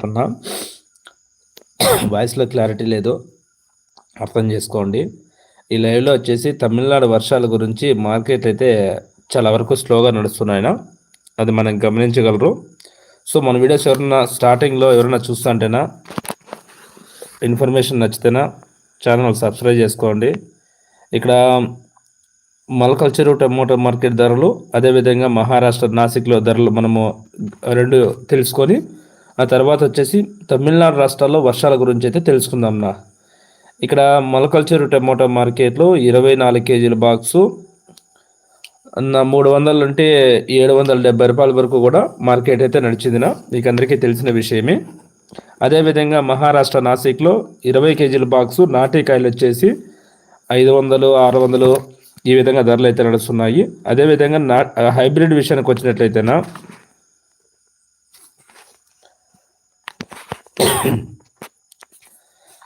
మాట్లాడుతున్నా వాయిస్లో క్లారిటీ లేదు అర్థం చేసుకోండి. ఈ లైవ్లో వచ్చేసి తమిళనాడు వర్షాల గురించి మార్కెట్ అయితే చాలా వరకు స్లోగా నడుస్తున్నాయన అది మనం గమనించగలరు. సో మన వీడియోస్ ఎవరన్నా స్టార్టింగ్లో ఎవరైనా చూస్తుంటేనా ఇన్ఫర్మేషన్ నచ్చితేనా ఛానల్ సబ్స్క్రైబ్ చేసుకోండి. ఇక్కడ మల్కల్చెరు టమోటో మార్కెట్ ధరలు అదేవిధంగా మహారాష్ట్ర నాసిక్లో ధరలు మనము రెండు తెలుసుకొని ఆ తర్వాత వచ్చేసి తమిళనాడు రాష్ట్రాల్లో వర్షాల గురించి అయితే తెలుసుకుందాం నా ఇక్కడ మొలకల్చరు టమోటా మార్కెట్లో ఇరవై నాలుగు కేజీల బాక్సు మూడు వందలు ఉంటే ఏడు వందల డెబ్బై రూపాయల వరకు కూడా మార్కెట్ అయితే నడిచిందినా. మీకు అందరికీ తెలిసిన విషయమే. అదేవిధంగా మహారాష్ట్ర నాసిక్లో ఇరవై కేజీల బాక్సు నాటికాయలు వచ్చేసి ఐదు వందలు ఆరు వందలు ఈ విధంగా ధరలు అయితే నడుస్తున్నాయి. అదేవిధంగా నా హైబ్రిడ్ విషయానికి వచ్చినట్లయితేనా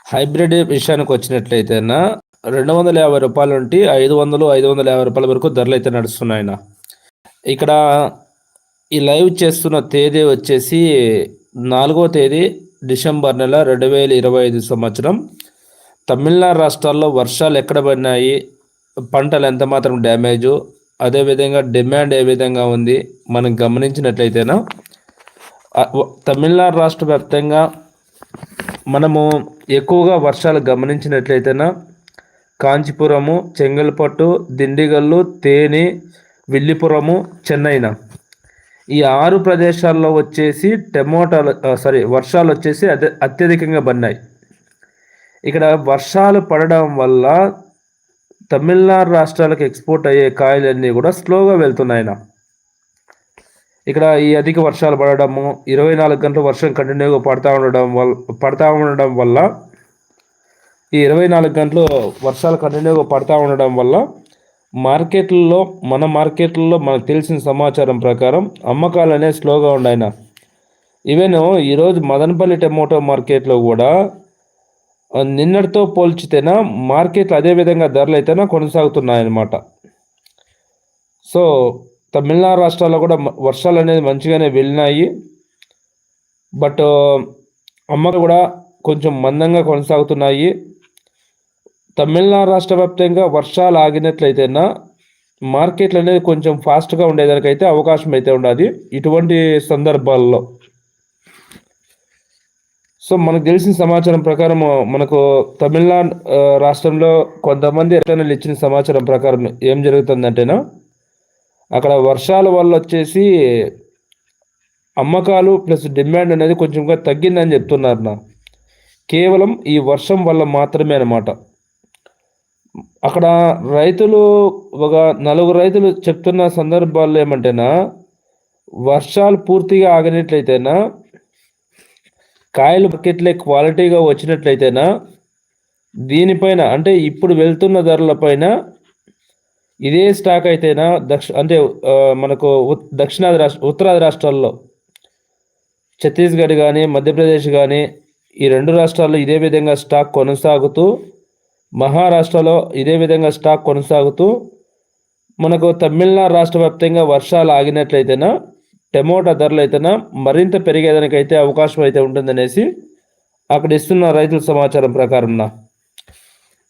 హైబ్రిడ్ విషయానికి వచ్చినట్లయితేనా రెండు వందల యాభై రూపాయల నుండి ఐదు వందలు ఐదు వందల యాభై రూపాయల వరకు ధరలు అయితే నడుస్తున్నాయన ఇక్కడ ఈ లైవ్ చేస్తున్న తేదీ వచ్చేసి నాలుగో తేదీ డిసెంబర్ నెల రెండు వేల ఇరవై ఐదు సంవత్సరం. తమిళనాడు రాష్ట్రాల్లో వర్షాలు ఎక్కడ పడినాయి పంటలు ఎంత మాత్రం డ్యామేజు అదేవిధంగా డిమాండ్ ఏ విధంగా ఉంది మనం గమనించినట్లయితేనా. తమిళనాడు రాష్ట్ర వ్యాప్తంగా మనము ఎక్కువగా వర్షాలు గమనించినట్లయితేనా కాంచీపురము చెంగల్పట్టు దిండిగల్లు తేని విల్లిపురము చెన్నైన ఈ ఆరు ప్రదేశాల్లో వచ్చేసి టమోటాలు సారీ వర్షాలు వచ్చేసి అదే అత్యధికంగా పడినాయి. ఇక్కడ వర్షాలు పడడం వల్ల తమిళనాడు రాష్ట్రాలకు ఎక్స్పోర్ట్ అయ్యే కాయలన్నీ కూడా స్లోగా వెళ్తున్నాయన ఇక్కడ ఈ అధిక వర్షాలు పడడము ఇరవై నాలుగు గంటలు వర్షం కంటిన్యూగా పడతా ఉండడం వల్ల పడతా ఉండడం వల్ల ఈ ఇరవై నాలుగు గంటలు వర్షాలు కంటిన్యూగా పడతా ఉండడం వల్ల మార్కెట్లలో మన మార్కెట్లలో మనకు తెలిసిన సమాచారం ప్రకారం అమ్మకాలు అనేవి స్లోగా ఉన్నాయన ఈవెన్ ఈరోజు మదనపల్లి టమోటో మార్కెట్లో కూడా నిన్నటితో పోల్చితేనా మార్కెట్లు అదేవిధంగా ధరలు అయితేనా కొనసాగుతున్నాయన్నమాట. సో తమిళనాడు రాష్ట్రాల్లో కూడా వర్షాలు అనేది మంచిగానే వెళ్ళినాయి. బట్ అమ్మలు కూడా కొంచెం మందంగా కొనసాగుతున్నాయి. తమిళనాడు రాష్ట్ర వ్యాప్తంగా వర్షాలు ఆగినట్లయితేనా మార్కెట్లు అనేది కొంచెం ఫాస్ట్గా ఉండేదానికైతే అవకాశం అయితే ఉండాలి ఇటువంటి సందర్భాల్లో. సో మనకు తెలిసిన సమాచారం ప్రకారం మనకు తమిళనాడు రాష్ట్రంలో కొంతమంది రిటర్నలు ఇచ్చిన సమాచారం ప్రకారం ఏం జరుగుతుందంటేనా అక్కడ వర్షాల వల్ల వచ్చేసి అమ్మకాలు ప్లస్ డిమాండ్ అనేది కొంచెంగా తగ్గిందని చెప్తున్నారు నా. కేవలం ఈ వర్షం వల్ల మాత్రమే అనమాట అక్కడ రైతులు ఒక నలుగురు రైతులు చెప్తున్న సందర్భాల్లో ఏమంటేనా వర్షాలు పూర్తిగా ఆగినట్లయితేనా కాయలు బకెట్లే క్వాలిటీగా వచ్చినట్లయితేనా దీనిపైన అంటే ఇప్పుడు వెళ్తున్న ధరలపైన ఇదే స్టాక్ అయితేనా దక్ష అంటే మనకు దక్షిణాది రాష్ట్ర ఉత్తరాది రాష్ట్రాల్లో ఛత్తీస్గఢ్ కానీ మధ్యప్రదేశ్ కానీ ఈ రెండు రాష్ట్రాల్లో ఇదే విధంగా స్టాక్ కొనసాగుతూ మహారాష్ట్రలో ఇదే విధంగా స్టాక్ కొనసాగుతూ మనకు తమిళనాడు రాష్ట్ర వ్యాప్తంగా వర్షాలు ఆగినట్లయితేనా టమోటా ధరలు అయితేనా మరింత పెరిగేదానికైతే అవకాశం అయితే ఉంటుందనేసి అక్కడ ఇస్తున్న రైతుల సమాచారం ప్రకారం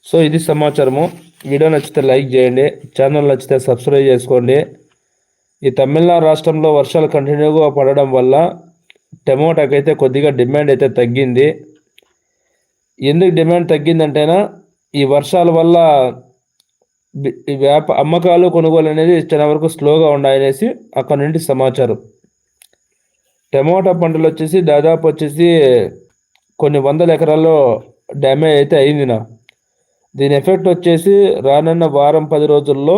సో ఇది సమాచారము. వీడియో నచ్చితే లైక్ చేయండి ఛానల్ నచ్చితే సబ్స్క్రైబ్ చేసుకోండి. ఈ తమిళనాడు రాష్ట్రంలో వర్షాలు కంటిన్యూగా పడడం వల్ల టమోటాకైతే కొద్దిగా డిమాండ్ అయితే తగ్గింది. ఎందుకు డిమాండ్ తగ్గిందంటేనా ఈ వర్షాల వల్ల వ్యాప అమ్మకాలు కొనుగోలు అనేది చాలా వరకు స్లోగా ఉన్నాయనేసి అక్కడ నుండి సమాచారం. టమోటా పంటలు వచ్చేసి దాదాపు వచ్చేసి కొన్ని వందల ఎకరాల్లో డ్యామేజ్ అయితే అయింది నా దీని ఎఫెక్ట్ వచ్చేసి రానున్న వారం పది రోజుల్లో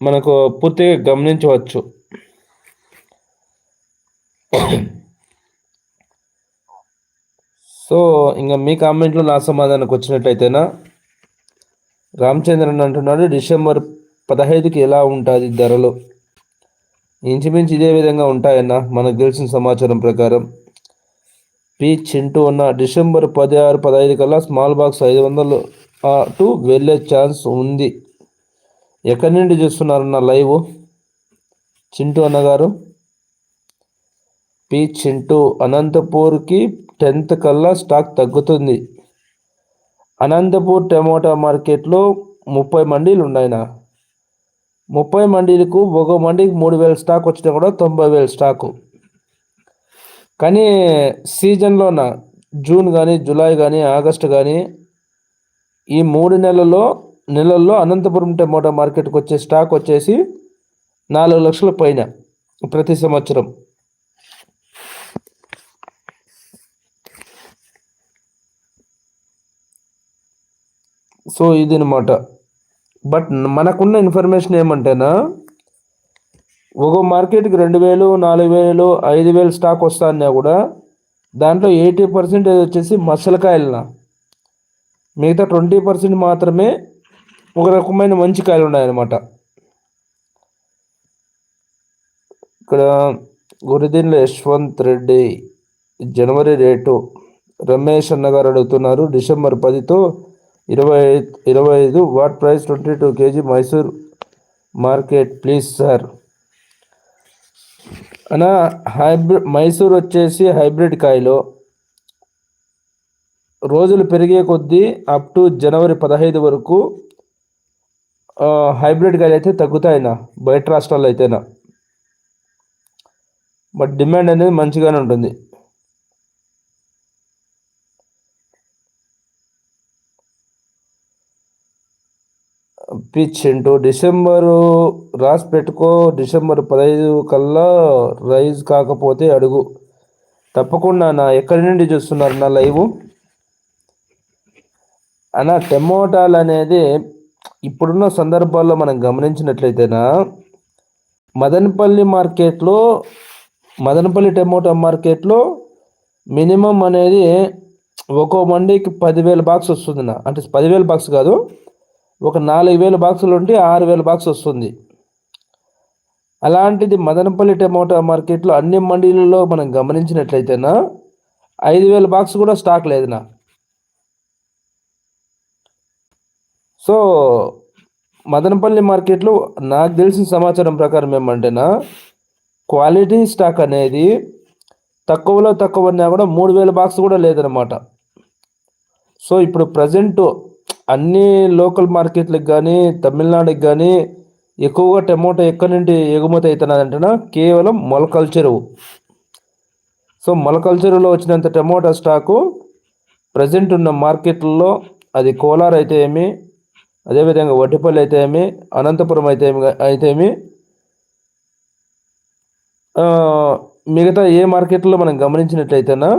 మనకు పూర్తిగా గమనించవచ్చు. సో ఇంకా మీ కామెంట్లో నా సమాధానానికి వచ్చినట్టయితేనా? రామచంద్రన్ అంటున్నాడు డిసెంబర్ పదహైదుకి ఎలా ఉంటుంది ధరలు? ఇంచుమించు ఇదే విధంగా ఉంటాయన్న మనకు తెలిసిన సమాచారం ప్రకారం. పి చింటూ ఉన్న డిసెంబర్ పదహారు పదహైదు కల్లా స్మాల్ బాక్స్ ఐదు వందలు టు వెళ్ళే ఛాన్స్ ఉంది. ఎక్కడి నుండి చూస్తున్నారన్న లైవ్? చింటూ అన్నగారు. పి చింటూ అనంతపూర్కి టెన్త్ కల్లా స్టాక్ తగ్గుతుంది. అనంతపూర్ టమోటా మార్కెట్లో ముప్పై మండీలు ఉన్నాయినా ముప్పై మండీలకు ఒక మండీకి మూడు వేల స్టాక్ వచ్చినా కూడా తొంభై వేల స్టాకు. కానీ సీజన్లోన జూన్ కానీ జూలై కానీ ఆగస్టు కానీ ఈ మూడు నెలల్లో నెలల్లో అనంతపురం టమోటా మార్కెట్కి వచ్చే స్టాక్ వచ్చేసి నాలుగు లక్షల పైన ప్రతి సంవత్సరం. సో ఇది అనమాట బట్ మనకున్న ఇన్ఫర్మేషన్ ఏమంటేనా ఒక మార్కెట్కి రెండు వేలు నాలుగు వేలు ఐదు వేలు స్టాక్ వస్తా కూడా దాంట్లో ఎయిటీ పర్సెంటేజ్ వచ్చేసి మసలకాయలన మిగతా ట్వంటీ పర్సెంట్ మాత్రమే ఒక రకమైన మంచి కాయలు ఉన్నాయన్నమాట. ఇక్కడ గురిదిన్ల యశ్వంత్ రెడ్డి జనవరి రేటు. రమేష్ అన్నగారు అడుగుతున్నారు డిసెంబర్ పదితో ఇరవై ఇరవై ఐదు what price? Twenty two KG Mysore market please sir. అన్నా హైబ్రిడ్ మైసూర్ వచ్చేసి హైబ్రిడ్ కాయలు. రోజులు పెరిగే కొద్దీ అప్ టు జనవరి పదహైదు వరకు హైబ్రిడ్ కాయలు అయితే తగ్గుతాయినా బయట రాష్ట్రాల్లో అయితేనా. బట్ డిమాండ్ అనేది మంచిగానే ఉంటుంది. పిచ్ ఇంటూ డిసెంబరు రాసి పెట్టుకో డిసెంబర్ పదహైదు కల్లా రైజ్ కాకపోతే అడుగు. తప్పకుండా నా ఎక్కడి నుండి చూస్తున్నారు నా లైవ్? అన్న టమోటాలు అనేది ఇప్పుడున్న సందర్భాల్లో మనం గమనించినట్లయితేనా మదనపల్లి మార్కెట్లో మదనపల్లి టమోటా మార్కెట్లో మినిమం అనేది ఒక్కో మండీకి పదివేల బాక్స్ వస్తుంది నా అంటే పదివేల బాక్స్ కాదు ఒక నాలుగు వేల బాక్సులు ఉంటే ఆరు వేల బాక్స్ వస్తుంది. అలాంటిది మదనపల్లి టమోటా మార్కెట్లో అన్ని మండీలలో మనం గమనించినట్లయితేనా ఐదు వేల బాక్స్ కూడా స్టాక్ లేదునా? సో మదనపల్లి మార్కెట్లో నాకు తెలిసిన సమాచారం ప్రకారం ఏమంటేనా క్వాలిటీ స్టాక్ అనేది తక్కువలో తక్కువ ఉన్నా కూడా మూడు వేల బాక్స్ కూడా లేదనమాట సో ఇప్పుడు ప్రజెంట్ అన్ని లోకల్ మార్కెట్లకు కానీ తమిళనాడుకి కానీ ఎక్కువగా టమోటా ఎక్కడి నుండి ఎగుమతి అవుతున్నదంటే కేవలం మొలకల చెరువు. సో మొలకల చెరువులో వచ్చినంత టమోటా స్టాకు ప్రజెంట్ ఉన్న మార్కెట్లలో అది కోలార్ అయితే ఏమి అదేవిధంగా వడ్డిపల్లి అయితే ఏమి అనంతపురం అయితే ఏమి అయితే ఏమి మిగతా ఏ మార్కెట్లో మనం గమనించినట్లయితేనా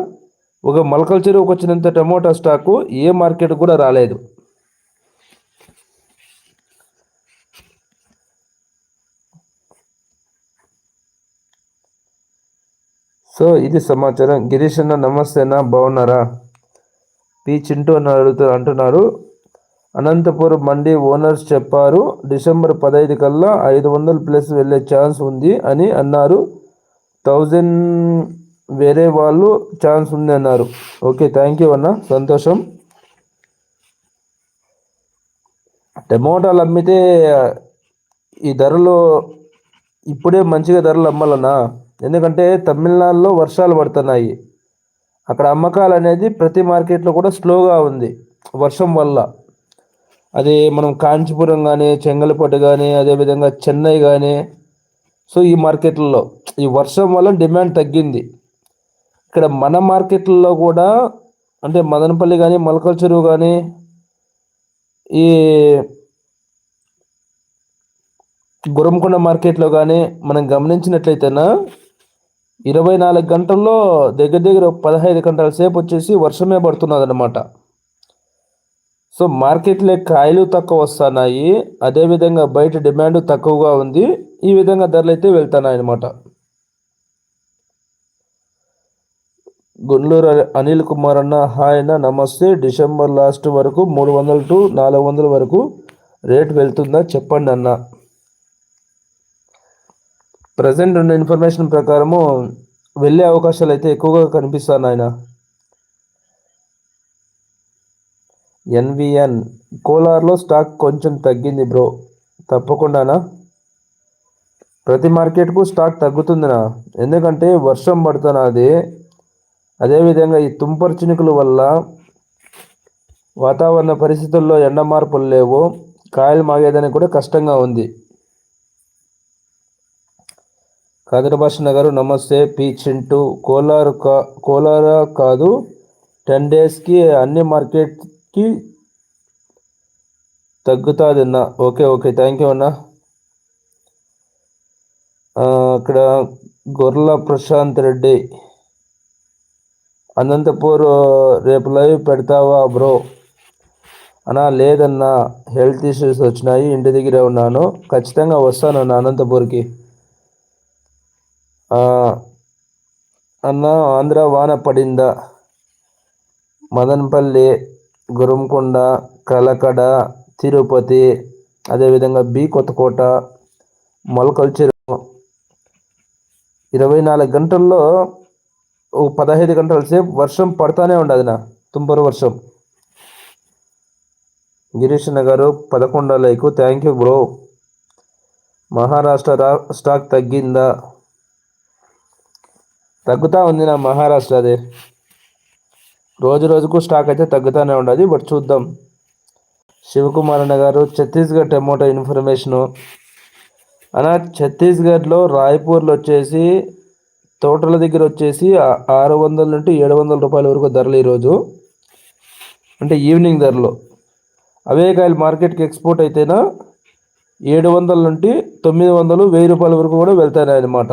ఒక మొలకల చెరువుకు వచ్చినంత టమోటా స్టాకు ఏ మార్కెట్ కూడా రాలేదు. సో ఇది సమాచారం. గిరీష్ అన్న నమస్తే అన్న బాగున్నారా? పి చింటూ అని అడుగుతూ అంటున్నారు. అనంతపురం మండీ ఓనర్స్ చెప్పారు డిసెంబర్ పదహైదు కల్లా ఐదు వందలు ప్లస్ వెళ్ళే ఛాన్స్ ఉంది అని అన్నారు. థౌజండ్ వేరే వాళ్ళు ఛాన్స్ ఉంది అన్నారు. ఓకే థ్యాంక్ యూ అన్న సంతోషం. టమోటాలు అమ్మితే ఈ ధరలు ఇప్పుడే మంచిగా ధరలు అమ్మాలన్నా. ఎందుకంటే తమిళనాడులో వర్షాలు పడుతున్నాయి. అక్కడ అమ్మకాలు అనేది ప్రతి మార్కెట్లో కూడా స్లోగా ఉంది వర్షం వల్ల. అది మనం కాంచీపురం కానీ చెంగల్పట్టు కానీ అదేవిధంగా చెన్నై కానీ సో ఈ మార్కెట్లలో ఈ వర్షం వల్ల డిమాండ్ తగ్గింది. ఇక్కడ మన మార్కెట్లలో కూడా అంటే మదనపల్లి కానీ మొలకల చెరువు కానీ ఈ గురంకొండ మార్కెట్లో కానీ మనం గమనించినట్లయితేనా ఇరవై నాలుగు గంటల్లో దగ్గర దగ్గర పదహైదు గంటల సేపు వచ్చేసి వర్షమే పడుతున్నది అనమాట సో మార్కెట్లో కాయలు తక్కువ వస్తున్నాయి. అదేవిధంగా బయట డిమాండ్ తక్కువగా ఉంది. ఈ విధంగా ధరలు అయితే వెళ్తున్నాయి అనమాట గుండ్లూరు అనిల్ కుమార్ అన్న హాయ్ అన్న నమస్తే. డిసెంబర్ లాస్ట్ వరకు మూడు వందల టు నాలుగు వందల వరకు రేట్ వెళ్తుందా చెప్పండి అన్న. ప్రజెంట్ ఉన్న ఇన్ఫర్మేషన్ ప్రకారము వెళ్ళే అవకాశాలు అయితే ఎక్కువగా కనిపిస్తాను ఆయన ఎన్విఎన్ కోలార్లో స్టాక్ కొంచెం తగ్గింది బ్రో. తప్పకుండానా? ప్రతి మార్కెట్కు స్టాక్ తగ్గుతుందినా? ఎందుకంటే వర్షం పడుతున్నది అదేవిధంగా ఈ తుంపర్ చినుకుల వల్ల వాతావరణ పరిస్థితుల్లో ఎండ మార్పులు లేవు. కాయలు మాగేదానికి కూడా కష్టంగా ఉంది. కాదరభాష గారు నమస్తే పి చింటూ. కోలార్ కా కోలార కాదు టెన్ డేస్కి అన్ని మార్కెట్కి తగ్గుతుందన్నా. ఓకే ఓకే థ్యాంక్ యూ అన్నా. ఇక్కడ గొర్ల ప్రశాంత్ రెడ్డి. అనంతపూర్ రేపు లైవ్ పెడతావా బ్రో? అన్నా లేదన్నా హెల్త్ ఇష్యూస్ వచ్చినాయి ఇంటి దగ్గరే ఉన్నాను. ఖచ్చితంగా వస్తానన్న అనంతపూర్కి. అన్న ఆంధ్ర వాన పడిందా? మదనపల్లి గురంకొండ కలకడ తిరుపతి అదేవిధంగా బి కొత్తకోట మొలకల్ ఇరవై నాలుగు గంటల్లో ఓ పదహైదు గంటల సేపు వర్షం పడతానే ఉండదు నా తుంపరు వర్షం. గిరీష్ గారు పదకొండలైకు thank you bro. Maharashtra stock తగ్గిందా? తగ్గుతూ ఉంది నా మహారాష్ట్ర అది. రోజు రోజుకు స్టాక్ అయితే తగ్గుతూనే ఉండదు బట్ చూద్దాం. శివకుమార్ అన్న గారు ఛత్తీస్గఢ్ టమోటా ఇన్ఫర్మేషను అలా ఛత్తీస్గఢ్లో రాయ్పూర్లో వచ్చేసి తోటల దగ్గర వచ్చేసి ఆరు వందల నుండి ఏడు వందల రూపాయల వరకు ధరలు ఈరోజు. అంటే ఈవినింగ్ ధరలు. అవే కాయలు మార్కెట్కి ఎక్స్పోర్ట్ అయితేనా ఏడు వందల నుండి తొమ్మిది వందలు వెయ్యి రూపాయల వరకు కూడా వెళ్తాయి అన్నమాట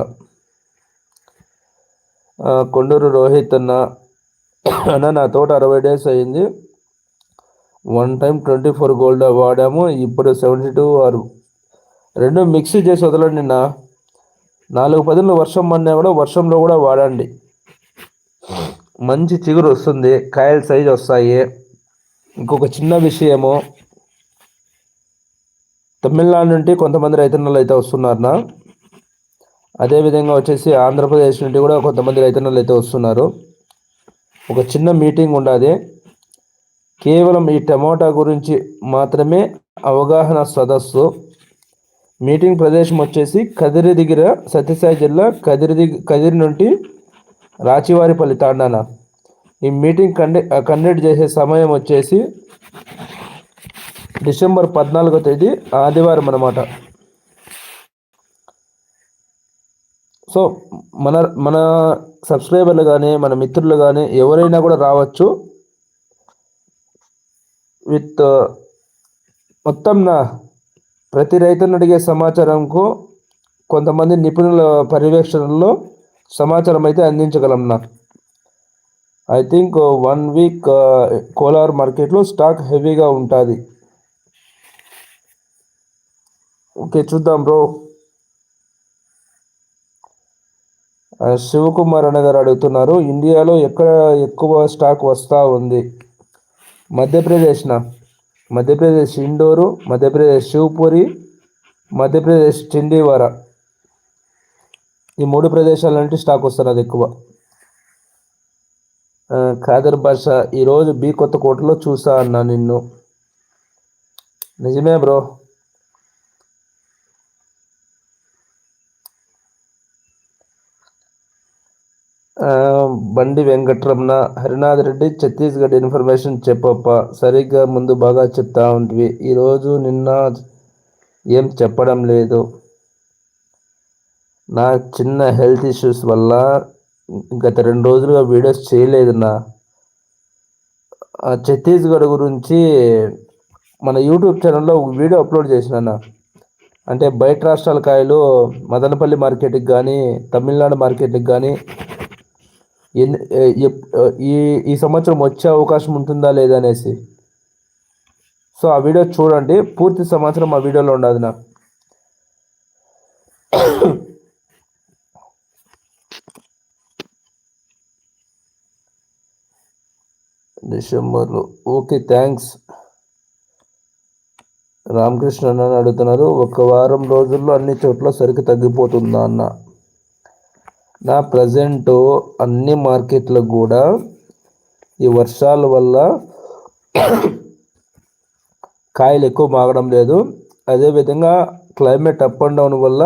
కొండూరు రోహిత్ అన్న అన్న నా తోట అరవై డేస్ అయింది. One time twenty four gold వాడాము. ఇప్పుడు సెవెంటీ టూ ఆరు. రెండు మిక్సీ చేసి వదలండి నా నాలుగు పదులు వర్షం పడినా కూడా వర్షంలో కూడా వాడండి. మంచి చిగురు వస్తుంది. కాయల సైజు వస్తాయి. ఇంకొక చిన్న విషయము. తమిళనాడు నుండి కొంతమంది రైతన్నలు అయితే వస్తున్నారనా అదేవిధంగా వచ్చేసి ఆంధ్రప్రదేశ్ నుండి కూడా కొంతమంది రైతన్నలు అయితే వస్తున్నారు. ఒక చిన్న మీటింగ్ ఉండాలి కేవలం ఈ టమోటా గురించి మాత్రమే అవగాహన సదస్సు. మీటింగ్ ప్రదేశం వచ్చేసి కదిరి దగ్గర సత్యసాయి జిల్లా కదిరి కదిరి నుండి రాచివారిపల్లి తాండాన. ఈ మీటింగ్ కండి కండక్ట్ చేసే సమయం వచ్చేసి డిసెంబర్ పద్నాలుగో తేదీ ఆదివారం అన్నమాట. సో మన మన సబ్స్క్రైబర్లు కానీ మన మిత్రులు కానీ ఎవరైనా కూడా రావచ్చు. విత్ మొత్తం నా ప్రతి రైతును అడిగే సమాచారంకు కొంతమంది నిపుణుల పర్యవేక్షణలో సమాచారం అయితే అందించగలం నా. I think one week Kolar మార్కెట్లో స్టాక్ హెవీగా ఉంటుంది. ఓకే చూద్దాం బ్రో. శివకుమార్ అన్న గారు అడుగుతున్నారు ఇండియాలో ఎక్కడ ఎక్కువ స్టాక్ వస్తూ ఉంది? మధ్యప్రదేశ్నా? మధ్యప్రదేశ్ ఇండోరు మధ్యప్రదేశ్ శివపురి మధ్యప్రదేశ్ చిండీవార. ఈ మూడు ప్రదేశాల నుండి స్టాక్ వస్తున్నది ఎక్కువ. ఖాదర్ భాష ఈరోజు బీ కొత్త కోటలో చూసా అన్నా నిన్ను. నిజమే బ్రో. బండి వెంకటరమణ హరినాథ్ రెడ్డి ఛత్తీస్గఢ్ ఇన్ఫర్మేషన్ చెప్పప్ప. సరిగ్గా ముందు బాగా చెప్తా ఉంటివి. ఈరోజు నిన్న ఏం చెప్పడం లేదు. నా చిన్న హెల్త్ ఇష్యూస్ వల్ల గత రెండు రోజులుగా వీడియోస్ చేయలేదు నా. ఛత్తీస్గఢ్ గురించి మన యూట్యూబ్ ఛానల్లో వీడియో అప్లోడ్ చేసిన అంటే బయట రాష్ట్రాల కాయలు మదనపల్లి మార్కెట్కి కానీ తమిళనాడు మార్కెట్కి కానీ ఈ ఈ సంవత్సరం వచ్చే అవకాశం ఉంటుందా లేదా అనేసి. సో ఆ వీడియో చూడండి. పూర్తి సంవత్సరం ఆ వీడియోలో ఉండదు నా డిసెంబర్లో. Okay thanks. రామకృష్ణ అన్న అడుగుతున్నారు. ఒక వారం రోజుల్లో అన్ని చోట్ల సరికి తగ్గిపోతుందా అన్న. నా ప్రజెంట్ అన్ని మార్కెట్లకు కూడా ఈ వర్షాల వల్ల కాయలు ఎక్కువ మాగడం లేదు. అదేవిధంగా క్లైమేట్ అప్ అండ్ డౌన్ వల్ల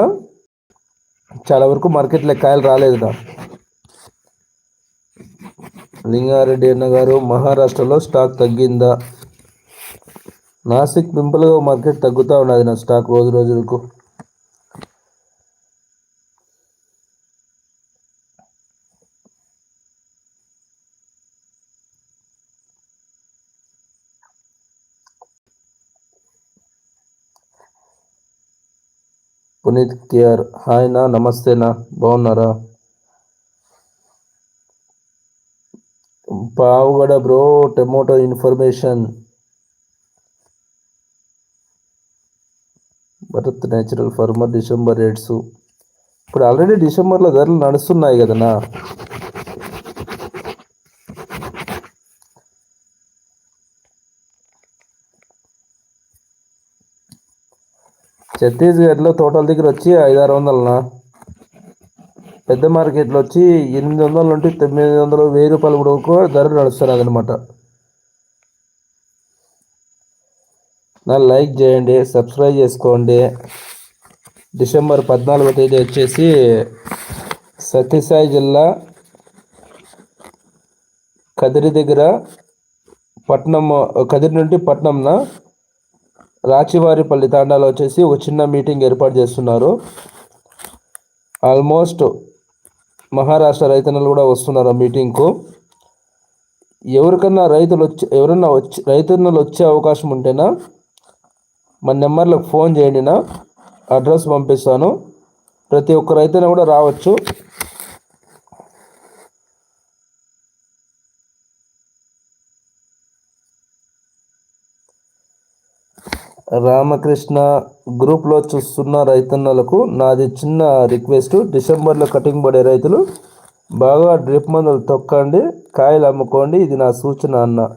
చాలా వరకు మార్కెట్లో కాయలు రాలేదు నా లింగారెడ్డి అన్న గారు మహారాష్ట్రలో స్టాక్ తగ్గిందా? నాసిక్ పింపుల్గా మార్కెట్ తగ్గుతూ ఉన్నది నా స్టాక్ రోజు రోజులకు. పునీత్ కేఆర్. హాయ్నా నమస్తేనా బాగున్నారా? పావుగడ bro tomato information. Bharat natural farmer December rates ఇప్పుడు ఆల్రెడీ డిసెంబర్లో ధరలు నడుస్తున్నాయి కదనా? ఛత్తీస్గఢ్లో తోటల దగ్గర వచ్చి ఐదారు వందలనా? పెద్ద మార్కెట్లో వచ్చి ఎనిమిది వందల నుండి తొమ్మిది వందలు వెయ్యి రూపాయలు కూడా ధర నడుస్తున్నది అనమాట నా లైక్ చేయండి సబ్స్క్రైబ్ చేసుకోండి. డిసెంబర్ పద్నాలుగో తేదీ వచ్చేసి సత్యసాయి జిల్లా కదిరి దగ్గర పట్నం కదిరి నుండి పట్నంన? రాచివారిపల్లి తాండాలో వచ్చేసి ఒక చిన్న మీటింగ్ ఏర్పాటు చేస్తున్నారు. ఆల్మోస్ట్ మహారాష్ట్ర రైతన్నలు కూడా వస్తున్నారు ఆ మీటింగ్కు. ఎవరికన్నా రైతులు వచ్చి ఎవరన్నా వచ్చి రైతన్నలు వచ్చే అవకాశం ఉంటేనా మన నెంబర్లకు ఫోన్ చేయండి నా అడ్రస్ పంపిస్తాను. ప్రతి ఒక్క రైతన్న కూడా రావచ్చు. రామకృష్ణ గ్రూప్లో చూస్తున్న రైతన్నలకు నాది చిన్న రిక్వెస్ట్. డిసెంబర్లో కటింగ్ పడే రైతులు బాగా డ్రిప్ మందులు తొక్కండి కాయలు అమ్ముకోండి ఇది నా సూచన అన్న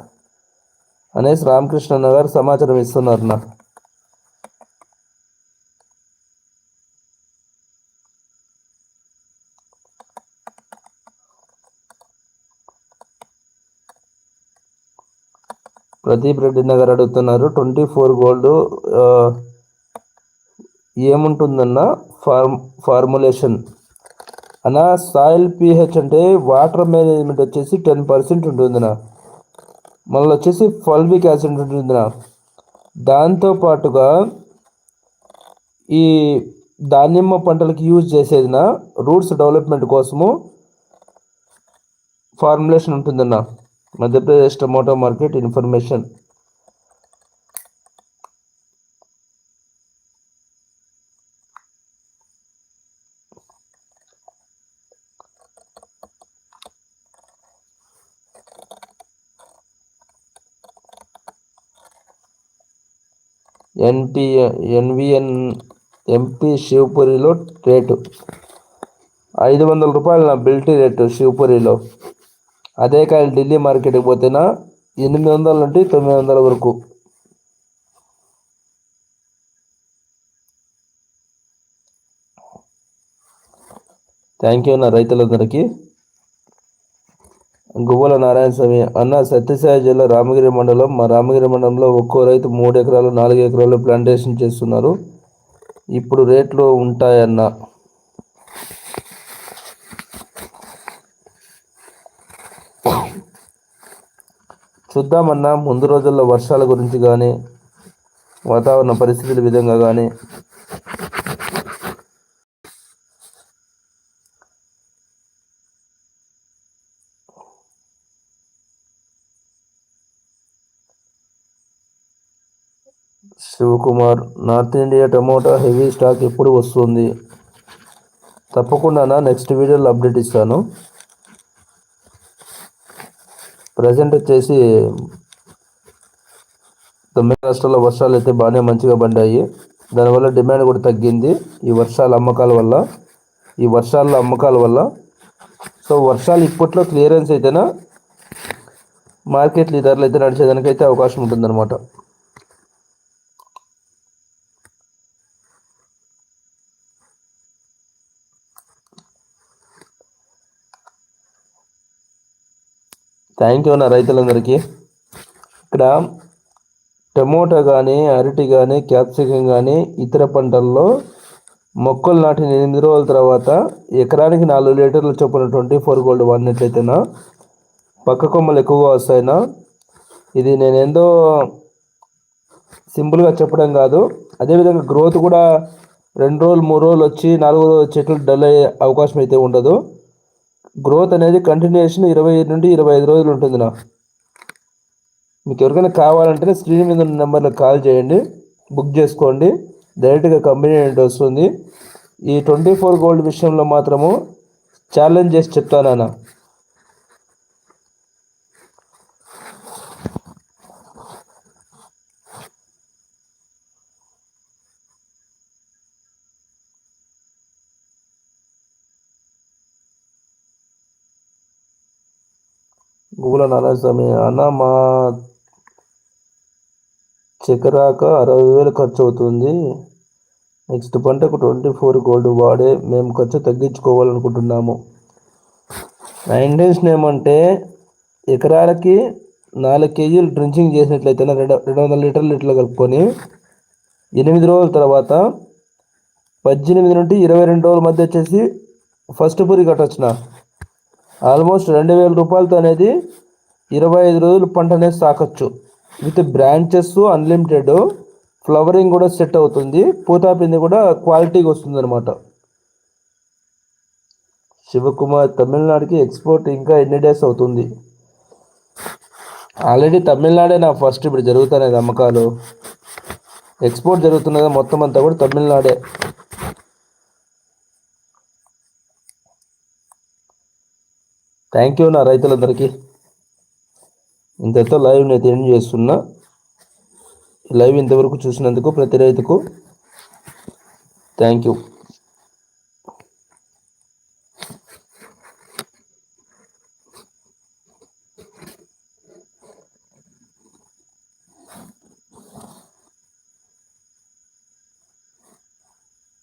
అనేసి రామకృష్ణ గారు సమాచారం ఇస్తున్నారు నా ప్రదీప్ రెడ్డి నగర్ అడుగుతున్నారు. ట్వంటీ ఫోర్ గోల్డ్ ఏముంటుందన్న ఫార్మ్ ఫార్ములేషన్. అన్న సాయిల్ పిహెచ్ అంటే వాటర్ మేనేజ్మెంట్ వచ్చేసి టెన్ పర్సెంట్ ఉంటుందినా మళ్ళీ వచ్చేసి ఫల్విక్ యాసిడ్ ఉంటుందినా దాంతోపాటుగా ఈ దానిమ్మ పంటలకు యూజ్ చేసేదిన రూట్స్ డెవలప్మెంట్ కోసము ఫార్ములేషన్ ఉంటుందన్నా. Madhya Pradesh tomato market information. ఎన్పి NVN MP శివపురిలో రేటు. ఐదు వందల రూపాయలు నా బిల్టీ రేటు శివపురిలో. అదే కాయలు ఢిల్లీ మార్కెట్కి పోతేనా ఎనిమిది వందల నుండి తొమ్మిది వందల వరకు. థ్యాంక్ యూ అన్న రైతులందరికీ. గువ్వల నారాయణ స్వామి అన్న సత్యసాయి జిల్లా రామగిరి మండలం మా రామగిరి మండలంలో ఒక్కో రైతు మూడు ఎకరాలు నాలుగు ఎకరాలు ప్లాంటేషన్ చేస్తున్నారు. ఇప్పుడు రేట్లు ఉంటాయన్న. చూద్దామన్నా ముందు రోజుల్లో వర్షాల గురించి కానీ వాతావరణ పరిస్థితుల విధంగా కానీ Shivakumar north India tomato heavy stock ఎప్పుడు వస్తుంది? తప్పకుండా నెక్స్ట్ వీడియోలో అప్డేట్ ఇస్తాను. ప్రజెంట్ వచ్చేసి తొమ్మిది రాష్ట్రాల్లో వర్షాలు అయితే బాగానే మంచిగా పడ్డాయి. దానివల్ల డిమాండ్ కూడా తగ్గింది ఈ వర్షాల అమ్మకాల వల్ల. ఈ వర్షాల అమ్మకాల వల్ల. సో వర్షాలు ఇప్పట్లో క్లియరెన్స్ అయితేనా మార్కెట్ లీడర్లు అయితే నడిచేదానికైతే అవకాశం ఉంటుందన్నమాట. థ్యాంక్ యూ అన్న రైతులందరికీ. ఇక్కడ టమోటా కానీ అరటి కానీ క్యాప్సికం కానీ ఇతర పంటల్లో మొక్కలు నాటిన ఎనిమిది రోజుల తర్వాత ఎకరానికి నాలుగు లీటర్లు చొప్పున ట్వంటీ ఫోర్ గోల్డ్ వాడినట్లయితేనా పక్క కొమ్మలు ఎక్కువగా వస్తాయినా? ఇది నేను ఎంతో సింపుల్గా చెప్పడం కాదు. అదేవిధంగా గ్రోత్ కూడా రెండు రోజులు మూడు రోజులు వచ్చి నాలుగు రోజులు చెట్లు డల్ అయ్యే అవకాశం అయితే ఉండదు. గ్రోత్ అనేది కంటిన్యూషన్ ఇరవై నుండి ఇరవై ఐదు రోజులు ఉంటుంది నా. మీకు ఎవరికైనా కావాలంటే స్క్రీన్ మీద ఉన్న నెంబర్లో కాల్ చేయండి బుక్ చేసుకోండి. డైరెక్ట్గా కంపెనీ నుండి వస్తుంది. ఈ ట్వంటీ ఫోర్ గోల్డ్ విషయంలో మాత్రము ఛాలెంజ్ చేసి చెప్తానన్నా పువ్వుల నారాయణ అన్న మా చక్కెరాక అరవై వేలు ఖర్చు అవుతుంది నెక్స్ట్ పంటకు ట్వంటీ ఫోర్ గోల్డ్ వాడే మేము ఖర్చు తగ్గించుకోవాలనుకుంటున్నాము. నా ఏమంటే ఎకరాలకి నాలుగు కేజీలు డ్రించింగ్ చేసినట్లయితే రెండు రెండు వందల లీటర్లు ఇట్లా కలుపుకొని ఎనిమిది రోజుల తర్వాత పద్దెనిమిది నుండి ఇరవై రెండు రోజుల మధ్య వచ్చేసి ఫస్ట్ పూరి కట్టొచ్చిన. ఆల్మోస్ట్ రెండు వేల రూపాయలతో అనేది ఇరవై ఐదు రోజులు పంట అనేది సాకొచ్చు. విత్ బ్రాంచెస్ అన్లిమిటెడ్ ఫ్లవరింగ్ కూడా సెట్ అవుతుంది. పూతాపింది కూడా క్వాలిటీగా వస్తుంది అనమాట శివకుమార్ తమిళనాడుకి ఎక్స్పోర్ట్ ఇంకా ఎన్ని డేస్ అవుతుంది? ఆల్రెడీ తమిళనాడే నా ఫస్ట్ ఇప్పుడు జరుగుతున్నాయి అమ్మకాలు ఎక్స్పోర్ట్ జరుగుతున్నది మొత్తం అంతా కూడా తమిళనాడే. థ్యాంక్ యూ నా రైతులందరికీ. ఇంతతో లైవ్ నేను ఎండ్ చేస్తున్నా. లైవ్ ఇంతవరకు చూసినందుకు ప్రతి రైతుకు థ్యాంక్ యూ